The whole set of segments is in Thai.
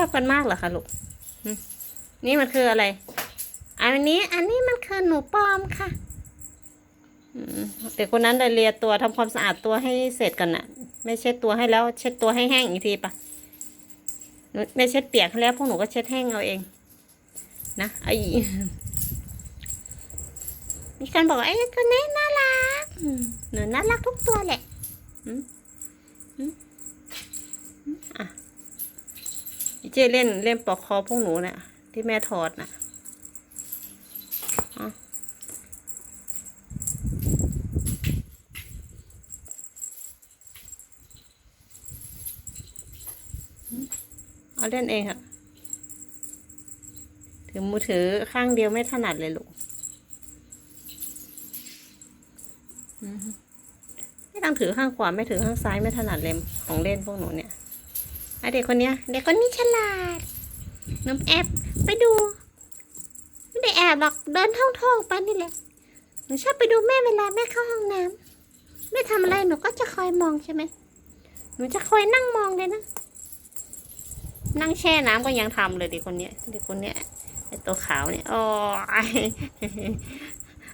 อบกันมากเหรอคะลูกนี่มันคืออะไร อันนี้ อันนี้มันคือหนูปลอมค่ะเด็กคนนั้นได้เลียตัวทำความสะอาดตัวให้เสร็จกันน่ะ ไม่เช็ดตัวให้แล้ว เช็ดตัวให้แห้งอีกทีปะไม่เช็ดเปียกให้แล้วพวกหนูก็เช็ดแห้งเอาเอง นะไอ้มีการบอกไอ้ตัวนี้น่ารักหนูน่ารักทุกตัวแหละ อีเจเล่นเล่นปลอกคอพวกหนูน่ะ ที่แม่ถอดน่ะเอาอืมเล่นเองค่ะถือมือถือข้างเดียวไม่ถนัดเลยลูกไม่ต้องถือข้างขวาไม่ถือข้างซ้ายไม่ถนัดเล่มของเล่นพวกหนูเนี่ย เด็กคนเนี้ยเด็กคนนี้ฉลาด น้ำแอบไปดู ไม่ได้แอบหรอกเดินท่องท่องๆไปนี่แหละหนูชอบไปดูแม่เวลาแม่เข้าห้องน้ำแม่ทำอะไรหนูก็จะคอยมองใช่ไหมหนูจะคอยนั่งมองเลยนะ นั่งแช่น้ำก็ยังทำเลยเด็กคนเนี้ยเด็กคนเนี้ยไอตัวขาวเนี่ยโอ้ย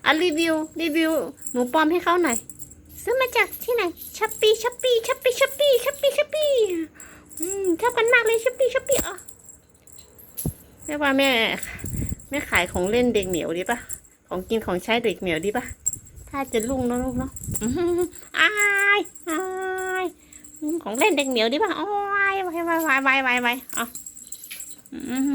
อะรีวิวรีวิวหนูปลอมให้เขาหน่อยซื้อมาจากที่ไหนช้อปปี้ช้อปปี้ช้อปปี้ช้อปปี้ช้อปปี้ช้อปปี้อืมชอบกันมากเลยช้อปปี้ช้อปปี้อะ แม่ว่าแม่แม่ขายของเล่นเด็กเหมียวดีปะของกินของใช้เด็กเหมียวดีปะถ้าจะลุ่งเนาะลูกเนาะอื้อหืออายอายของเล่นเด็กเหมียวดีปะโอ้ยวายวายวายวายวายเอาอืม